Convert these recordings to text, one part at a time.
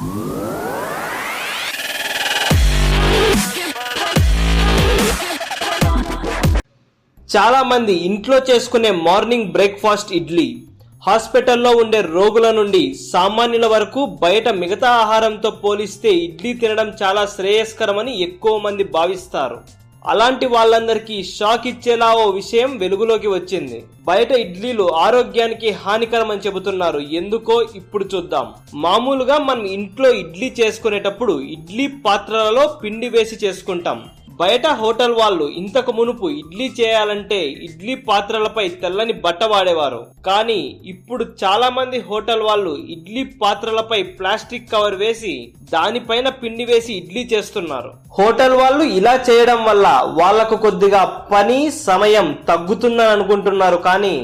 చాలా మంది ఇంట్లో చేసుకునే మార్నింగ్ బ్రేక్ఫాస్ట్ ఇడ్లీ. హాస్పిటల్లో ఉండే రోగుల నుండి సామాన్యుల వరకు బయట మిగతా ఆహారంతో పోలిస్తే ఇడ్లీ తినడం చాలా శ్రేయస్కరమని ఎక్కువ మంది భావిస్తారు. అలాంటి వాళ్ళందరికీ షాక్ ఇచ్చేలా ఓ విషయం వెలుగులోకి వచ్చింది. బయట ఇడ్లీలు ఆరోగ్యానికి హానికరమని చెబుతున్నారు. ఎందుకో ఇప్పుడు చూద్దాం. మామూలుగా మనం ఇంట్లో ఇడ్లీ చేసుకునేటప్పుడు ఇడ్లీ పాత్రలలో పిండి వేసి చేసుకుంటాం. బయట హోటల్ వాళ్ళు ఇంతకు మునుపు ఇడ్లీ చేయాలంటే ఇడ్లీ పాత్రలపై తెల్లని బట్ట వాడేవారు. కానీ ఇప్పుడు చాలా మంది హోటల్ వాళ్ళు ఇడ్లీ పాత్రలపై ప్లాస్టిక్ కవర్ వేసి దానిపైన పిండి వేసి ఇడ్లీ చేస్తున్నారు. హోటల్ వాళ్ళు ఇలా చేయడం వల్ల వాళ్ళకు కొద్దిగా పని సమయం తగ్గుతుందని అనుకుంటున్నారు కానీ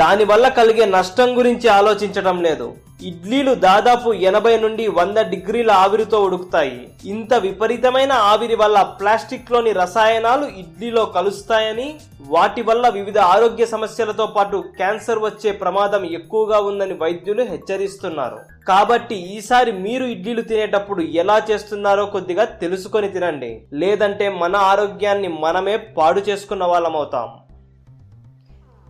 దానివల్ల కలిగే నష్టం గురించి ఆలోచించడం లేదు. ఇడ్లీలు దాదాపు ఎనభై నుండి వంద డిగ్రీల ఆవిరితో ఉడుకుతాయి. ఇంత విపరీతమైన ఆవిరి వల్ల ప్లాస్టిక్లోని రసాయనాలు ఇడ్లీలో కలుస్తాయని వాటి వల్ల వివిధ ఆరోగ్య సమస్యలతో పాటు క్యాన్సర్ వచ్చే ప్రమాదం ఎక్కువగా ఉందని వైద్యులు హెచ్చరిస్తున్నారు. కాబట్టి ఈసారి మీరు ఇడ్లీలు తినేటప్పుడు ఎలా చేస్తున్నారో కొద్దిగా తెలుసుకొని తినండి. లేదంటే మన ఆరోగ్యాన్ని మనమే పాడు చేసుకున్న వాళ్ళం అవుతాం